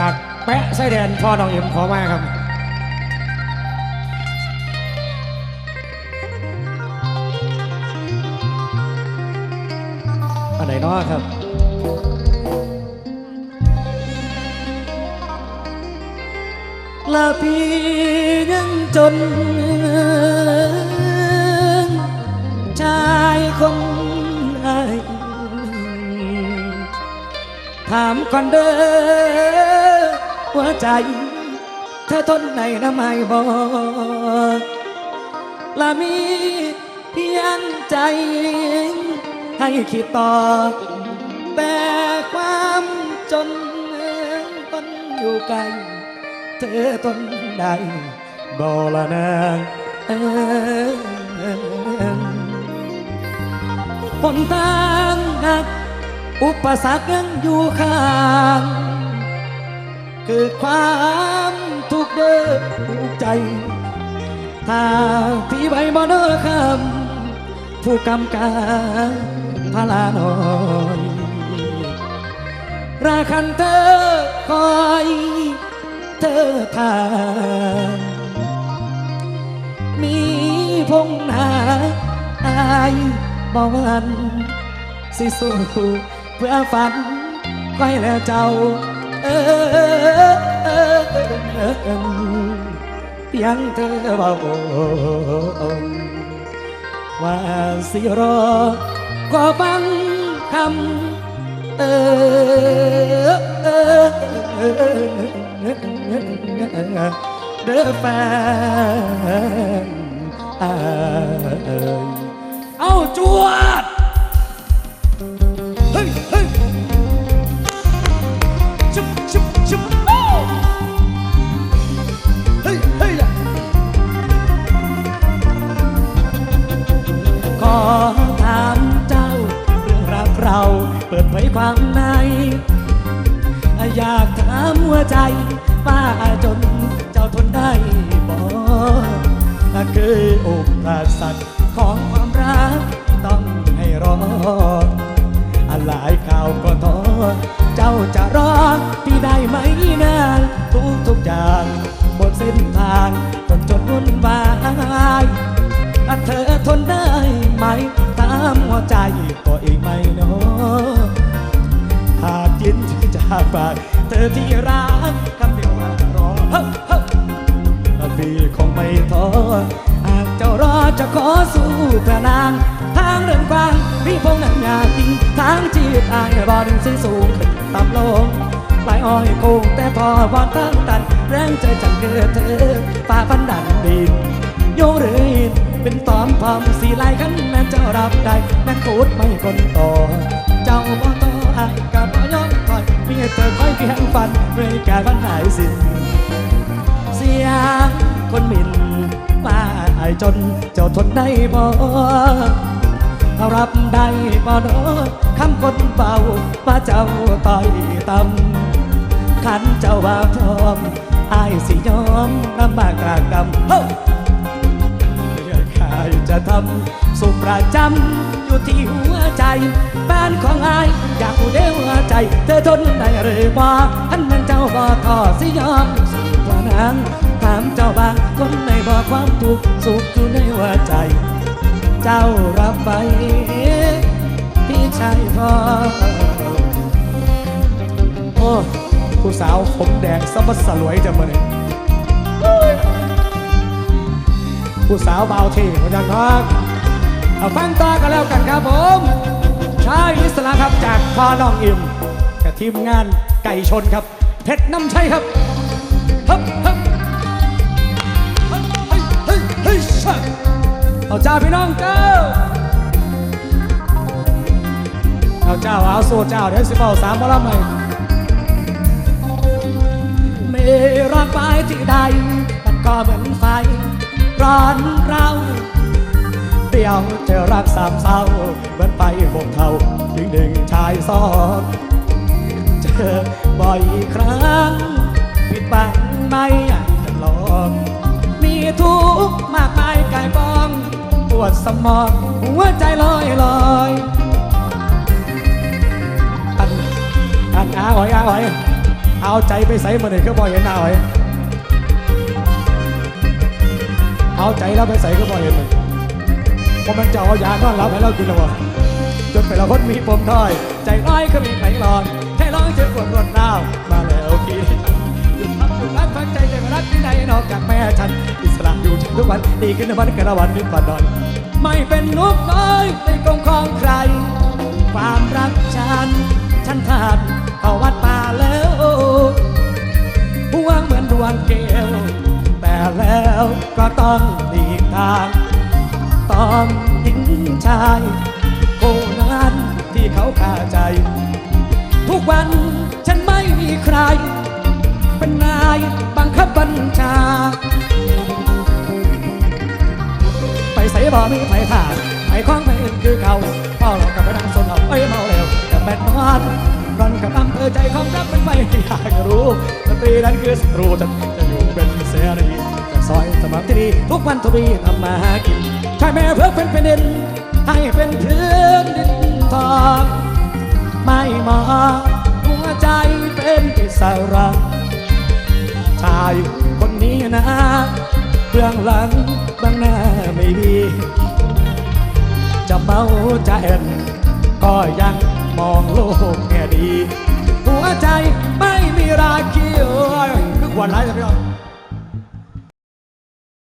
จากแปะไส้แดนพ่อน้องเอ็มขอมาครับอันไหนนาะครับละพี่ยังจน ชายคนไอถามก่อนเด้อ หัวใจ เธอทนไหนนะไม่บอกละมีเพียงใจ ให้คิดต่อ แต่ความจนคนอยู่ไกล เธอทนได้บอละนางเอิ้นหนทางหักอุปสรรคยังอยู่ข้าง คือความทุกข์เด้อทุกใจ ถ้าพี่ใบบ่เด้อคำผู้กำกับพลาน้อยราคันเธอคอยเธอทางมีพงหนาอายบอกวันสิสู้เพื่อฝันไว้แล้วเจ้า เพียงเธอเบาว่าสิรอก็ฟังคำเออเด้อแฟนเอาจวด ชุบชุบชุบโอ้เฮ้ยเฮ้ยขอถามเจ้า เรื่องรักเราเปิดเผยความในอยากถามหัวใจว่าจนเจ้าทนได้บ่คืออุปสรรคของความรักต้องให้รอ อะหลายข่าวก็ท้อเจ้าจะรอ ธอทนได้ไหม ตามหัวใจตัวเองไหมเนาะหากยินที่จากปากเธอที่รักคำเดียวว่ารอเฮ้เฮ้พี่คงไม่ท้อหากเจ้ารอจะขอสู้พื่อนาง ทางเดินกว้างพี่พงนันยาจริงทางจีบอายบอดินสิ้นสูงขึ้นต่ำลงปลายอ้อยโกงแต่พอบอลตั้งตันแร รับได้แม่นกูดไม่คนต่อ เจ้าบ่ต่ออายกับบ่ยอมถอยมีเธอคอยเพียงฝันด้วยการฝันหายสิ้นเสียงคนหมิ่นว่าอายจนเจ้าทนได้บ่รับได้บ่เนอคำคนเบาว่าเจ้าต่อยต่ำขันเจ้าว่าพร้อมอายสิยอมลำบากกลางกำ จะทำสุขประจำอยู่ที่หัวใจแฟนของอายอยากรู้ได้หัวใจ เธอทนได้หรือบ่าอันนั้นเจ้าบ่ทอสิยอมสู่กว่านางถามเจ้าบางคนในบ่ความทุกข์สุขอยู่ในหัวใจ เจ้ารับไปพี่ชายพ่อโอ้ผู้สาวผมแดงสะบัดสลวยจังมาเลย ผู้สาวเบาทีมาจากน้องเอาฟังต่อกันแล้วกันครับผมชายอิสระครับจากพ่อน้องอิมกับทีมงานไก่ชนครับ เพชรน้ำชัยครับฮึบฮึบเฮ้ยเฮ้ยเฮ้ยเฮ้ยเอาจ้าพี่น้องเจ้าเอาเจ้าเอาโซ่เจ้าเดี๋ยวสิเบาสามบอลำใหม่ไม่รักไปที่ใดมันก็เหมือน ร้อนเราเดียวจอรักสามเศร้าเหมือนไปบกเท่าดึงดึงชายซ้อนเจอบ่อยครั้ง ผิดบังไม่อยากจะลองมีทุกข์มากมายกายกองปวดสมองหัวใจลอยลอยอันอันอาหอยอาหอยเอาใจไปใส่มาเนี่ยก็บ่อยเห็นหน้าไว้ เอาใจแล้วไปใส่ก็บ่เห็นเลยเพราะมันจะเอายานอนหลับให้เรากินแล้ววะจนไปละคนมีปมด้อย ใจร้ายก็มีไผหลอนแค่ร้องเจอปวดรวดร้าวมาแล้วพี่หยุดทำหยุดรักฟังใจใจมารักที่ไหนนอกจากแม่ฉัน อิสระอยู่ทุกวันดีขึ้นวันกระวันนิดกว่าดอน ไม่เป็นนกน้อยในกรงของใคร ความรักฉัน ฉันทานเข้าวัดป่าแล้วพวงเหมือนดวงเกล ต้องหลีกทางต้องทิ้งชายผู้นั้นที่เขาขาใจ ทุกวันฉันไม่มีใคร เป็นนายบังคับบัญชา ไปใส่บ่มีไผถ่านไอ้ของไม่อื่นคือเขาเมารากับไปนั่งสนเอาไปเมาแล้วแต่แบนนอนรอนกับอำเภอใจของรักมันไม่อยากรู้ดนตรีนั้นคือศัตรูจะจะอยู่เป็นเสรี ซอยสมัครที่ดีทุกวันทวีทำมาหากินใช่แม่เพื่อเป็นเป็นดิน ให้เป็นพื้นดินทองไม่มองหัวใจเป็นอิสระชายคนนี้นะเบื้องหลังบื้องหน้าไม่มีจะเมาจะเอ็นก็ยังมองโลกแง่ดี หัวใจไม่มีราคีเอ้ยคือขวัญร้ายจะพี่น้อง